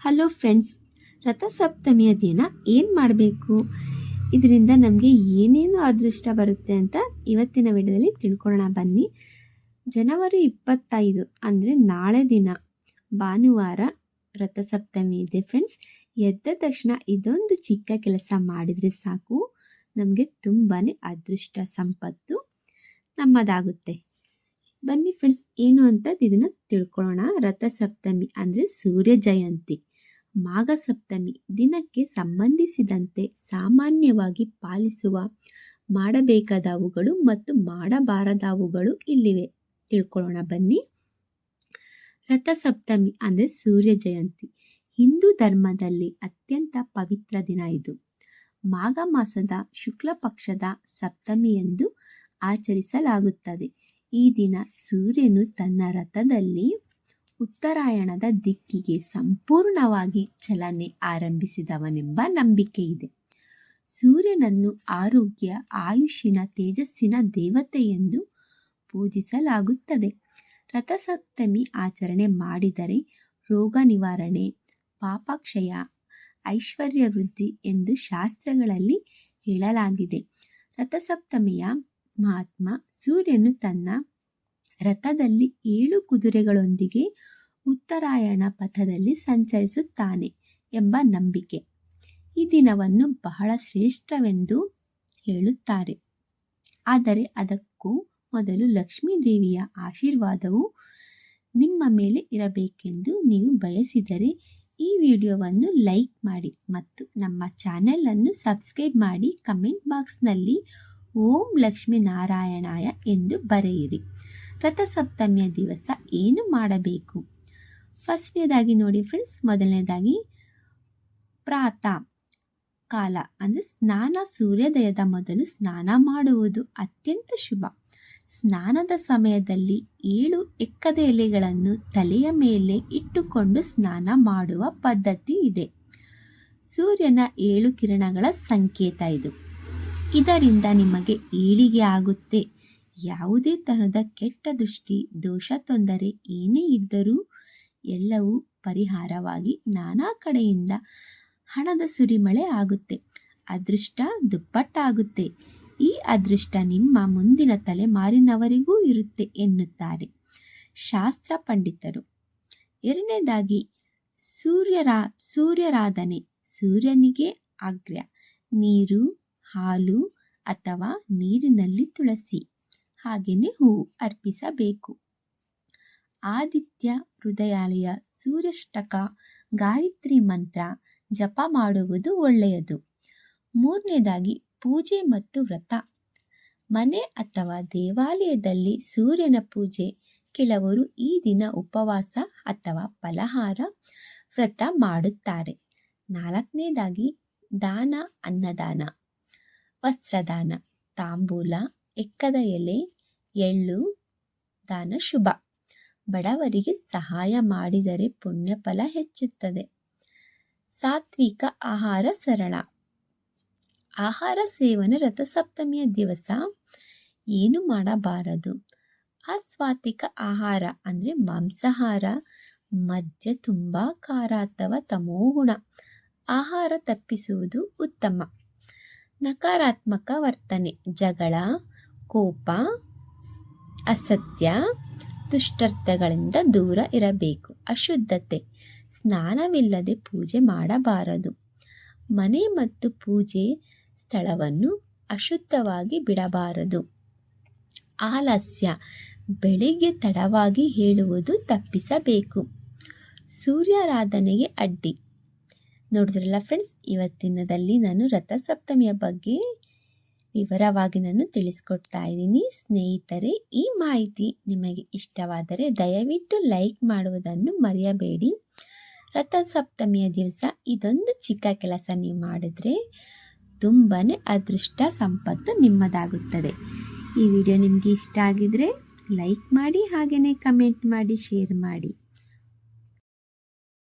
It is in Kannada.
ಹಲೋ ಫ್ರೆಂಡ್ಸ್ ರಥಸಪ್ತಮಿಯ ದಿನ ಏನು ಮಾಡಬೇಕು? ಇದರಿಂದ ನಮಗೆ ಏನೇನು ಅದೃಷ್ಟ ಬರುತ್ತೆ ಅಂತ ಇವತ್ತಿನ ವಿಡಿಯೋದಲ್ಲಿ ತಿಳ್ಕೊಳ್ಳೋಣ. ಬನ್ನಿ, ಜನವರಿ ಇಪ್ಪತ್ತೈದು ಅಂದರೆ ನಾಳೆ ದಿನ, ಭಾನುವಾರ ರಥಸಪ್ತಮಿ ಇದೆ ಫ್ರೆಂಡ್ಸ್. ಎದ್ದ ತಕ್ಷಣ ಇದೊಂದು ಚಿಕ್ಕ ಕೆಲಸ ಮಾಡಿದರೆ ಸಾಕು, ನಮಗೆ ತುಂಬಾ ಅದೃಷ್ಟ, ಸಂಪತ್ತು ನಮ್ಮದಾಗುತ್ತೆ. ಬನ್ನಿ ಫ್ರೆಂಡ್ಸ್, ಏನು ಅಂತ ಇದನ್ನು ತಿಳ್ಕೊಳ್ಳೋಣ. ರಥಸಪ್ತಮಿ ಅಂದರೆ ಸೂರ್ಯ ಜಯಂತಿ. ಮಾಘ ಸಪ್ತಮಿ ದಿನಕ್ಕೆ ಸಂಬಂಧಿಸಿದಂತೆ ಸಾಮಾನ್ಯವಾಗಿ ಪಾಲಿಸುವ ಮಾಡಬೇಕಾದವುಗಳು ಮತ್ತು ಮಾಡಬಾರದವುಗಳು ಇಲ್ಲಿವೆ. ತಿಳ್ಕೊಳ್ಳೋಣ ಬನ್ನಿ. ರಥಸಪ್ತಮಿ ಅಂದರೆ ಸೂರ್ಯ ಜಯಂತಿ. ಹಿಂದೂ ಧರ್ಮದಲ್ಲಿ ಅತ್ಯಂತ ಪವಿತ್ರ ದಿನ ಇದು. ಮಾಘ ಮಾಸದ ಶುಕ್ಲ ಪಕ್ಷದ ಸಪ್ತಮಿ ಎಂದು ಆಚರಿಸಲಾಗುತ್ತದೆ. ಈ ದಿನ ಸೂರ್ಯನು ತನ್ನ ರಥದಲ್ಲಿ ಉತ್ತರಾಯಣದ ದಿಕ್ಕಿಗೆ ಸಂಪೂರ್ಣವಾಗಿ ಚಲನೆ ಆರಂಭಿಸಿದವನೆಂಬ ನಂಬಿಕೆ ಇದೆ. ಸೂರ್ಯನನ್ನು ಆರೋಗ್ಯ ಆಯುಷಿನ ತೇಜಸ್ಸಿನ ದೇವತೆ ಎಂದು ಪೂಜಿಸಲಾಗುತ್ತದೆ. ರಥಸಪ್ತಮಿ ಆಚರಣೆ ಮಾಡಿದರೆ ರೋಗ ನಿವಾರಣೆ, ಪಾಪಕ್ಷಯ ಐಶ್ವರ್ಯ ವೃದ್ಧಿ ಎಂದು ಶಾಸ್ತ್ರಗಳಲ್ಲಿ ಹೇಳಲಾಗಿದೆ. ರಥಸಪ್ತಮಿಯ ಮಹಾತ್ಮ ಸೂರ್ಯನು ತನ್ನ ರಥದಲ್ಲಿ ಏಳು ಕುದುರೆಗಳೊಂದಿಗೆ ಉತ್ತರಾಯಣ ಪಥದಲ್ಲಿ ಸಂಚರಿಸುತ್ತಾನೆ ಎಂಬ ನಂಬಿಕೆ. ಈ ದಿನವನ್ನು ಬಹಳ ಶ್ರೇಷ್ಠವೆಂದು ಹೇಳುತ್ತಾರೆ. ಆದರೆ ಅದಕ್ಕೂ ಮೊದಲು ಲಕ್ಷ್ಮೀ ದೇವಿಯ ಆಶೀರ್ವಾದವು ನಿಮ್ಮ ಮೇಲೆ ಇರಬೇಕೆಂದು ನೀವು ಬಯಸಿದರೆ ಈ ವಿಡಿಯೋವನ್ನು ಲೈಕ್ ಮಾಡಿ ಮತ್ತು ನಮ್ಮ ಚಾನೆಲನ್ನು ಸಬ್ಸ್ಕ್ರೈಬ್ ಮಾಡಿ ಕಮೆಂಟ್ ಬಾಕ್ಸ್ನಲ್ಲಿ ಓಂ ಲಕ್ಷ್ಮೀ ನಾರಾಯಣಾಯ ಎಂದು ಬರೆಯಿರಿ. ರಥಸಪ್ತಮಿಯ ದಿವಸ ಏನು ಮಾಡಬೇಕು? ಫಸ್ಟ್ನೇದಾಗಿ ನೋಡಿ ಫ್ರೆಂಡ್ಸ್ ಮೊದಲನೇದಾಗಿ ಪ್ರಾತ ಕಾಲ, ಅಂದರೆ ಸ್ನಾನ, ಸೂರ್ಯೋದಯದ ಮೊದಲು ಸ್ನಾನ ಮಾಡುವುದು ಅತ್ಯಂತ ಶುಭ. ಸ್ನಾನದ ಸಮಯದಲ್ಲಿ ಏಳು ಎಕ್ಕದ ಎಲೆಗಳನ್ನು ತಲೆಯ ಮೇಲೆ ಇಟ್ಟುಕೊಂಡು ಸ್ನಾನ ಮಾಡುವ ಪದ್ಧತಿ ಇದೆ. ಸೂರ್ಯನ ಏಳು ಕಿರಣಗಳ ಸಂಕೇತ ಇದು. ಇದರಿಂದ ನಿಮಗೆ ಏಳಿಗೆ ಆಗುತ್ತೆ. ಯಾವುದೇ ತರಹದ ಕೆಟ್ಟ ದೃಷ್ಟಿ, ದೋಷ, ತೊಂದರೆ ಏನೇ ಇದ್ದರೂ ಎಲ್ಲವೂ ಪರಿಹಾರವಾಗಿ ನಾನಾ ಕಡೆಯಿಂದ ಹಣದ ಸುರಿಮಳೆ ಆಗುತ್ತೆ. ಅದೃಷ್ಟ ದುಪ್ಪಟ್ಟಾಗುತ್ತೆ. ಈ ಅದೃಷ್ಟ ನಿಮ್ಮ ಮುಂದಿನ ತಲೆಮಾರಿನವರಿಗೂ ಇರುತ್ತೆ ಎನ್ನುತ್ತಾರೆ ಶಾಸ್ತ್ರ ಪಂಡಿತರು. ಎರಡನೇದಾಗಿ, ಸೂರ್ಯರ, ಸೂರ್ಯರಾಧನೆ, ಸೂರ್ಯನಿಗೆ ಅಗ್ರ್ಯ ನೀರು, ಹಾಲು ಅಥವಾ ನೀರಿನಲ್ಲಿ ತುಳಸಿ. ಹಾಗೆಯೇ ಹೂವು ಅರ್ಪಿಸಬೇಕು. ಆದಿತ್ಯ ಹೃದಯಾಲಯ ಸೂರ್ಯಷ್ಟಕ ಗಾಯತ್ರಿ ಮಂತ್ರ ಜಪ ಮಾಡುವುದು ಒಳ್ಳೆಯದು. ಮೂರನೇದಾಗಿ ಪೂಜೆ ಮತ್ತು ವ್ರತ. ಮನೆ ಅಥವಾ ದೇವಾಲಯದಲ್ಲಿ ಸೂರ್ಯನ ಪೂಜೆ, ಕೆಲವರು ಈ ದಿನ ಉಪವಾಸ ಅಥವಾ ಫಲಹಾರ ವ್ರತ ಮಾಡುತ್ತಾರೆ. ನಾಲ್ಕನೇದಾಗಿ ದಾನ ಅನ್ನದಾನ. ವಸ್ತ್ರದಾನ, ತಾಂಬೂಲ ಎಕ್ಕದ ಎಲೆ ಎಳ್ಳು, ದಾನ, ಶುಭ. ಬಡವರಿಗೆ ಸಹಾಯ ಮಾಡಿದರೆ ಪುಣ್ಯ ಫಲ ಹೆಚ್ಚುತ್ತದೆ. ಸಾತ್ವಿಕ ಆಹಾರ ಸರಳ. ಆಹಾರ ಸೇವನೆ ರಥಸಪ್ತಮಿಯ ದಿವಸ. ಏನು ಮಾಡಬಾರದು? ಅಸ್ವಾತ್ವಿಕ ಆಹಾರ ಅಂದರೆ ಮಾಂಸಾಹಾರ. ಮದ್ಯ ತುಂಬ ಖಾರ ಅಥವಾ ತಮೋಗುಣ ಆಹಾರ ತಪ್ಪಿಸುವುದು ಉತ್ತಮ. ನಕಾರಾತ್ಮಕ ವರ್ತನೆ. ಜಗಳ ಕೋಪ, ಅಸತ್ಯ, ದುಷ್ಟರ್ಥಗಳಿಂದ ದೂರ ಇರಬೇಕು. ಅಶುದ್ಧತೆ, ಸ್ನಾನವಿಲ್ಲದೆ ಪೂಜೆ ಮಾಡಬಾರದು. ಮನೆ ಮತ್ತು ಪೂಜೆ ಸ್ಥಳವನ್ನು ಅಶುದ್ಧವಾಗಿ ಬಿಡಬಾರದು. ಆಲಸ್ಯ, ಬೆಳಿಗ್ಗೆ ತಡವಾಗಿ ಹೇಳುವುದು ತಪ್ಪಿಸಬೇಕು. ಸೂರ್ಯಾರಾಧನೆಗೆ ಅಡ್ಡಿ. ನೋಡಿದ್ರಲ್ಲ ಫ್ರೆಂಡ್ಸ್ ಇವತ್ತಿನದಲ್ಲಿ ನಾನು ರಥಸಪ್ತಮಿಯ ಬಗ್ಗೆ ವಿವರವಾಗಿ ನಾನು ತಿಳಿಸ್ಕೊಡ್ತಾ ಇದ್ದೀನಿ. ಸ್ನೇಹಿತರೆ, ಈ ಮಾಹಿತಿ ನಿಮಗೆ ಇಷ್ಟವಾದರೆ ದಯವಿಟ್ಟು ಲೈಕ್ ಮಾಡುವುದನ್ನು ಮರೆಯಬೇಡಿ. ರಥಸಪ್ತಮಿಯ ದಿವಸ ಇದೊಂದು ಚಿಕ್ಕ ಕೆಲಸ ನೀವು ಮಾಡಿದ್ರೆ ತುಂಬಾ ಅದೃಷ್ಟ ಸಂಪತ್ತು ನಿಮ್ಮದಾಗುತ್ತದೆ. ಈ ವಿಡಿಯೋ ನಿಮಗೆ ಇಷ್ಟ ಆಗಿದ್ರೆ ಲೈಕ್ ಮಾಡಿ ಹಾಗೆಯೇ ಕಮೆಂಟ್ ಮಾಡಿ, ಶೇರ್ ಮಾಡಿ.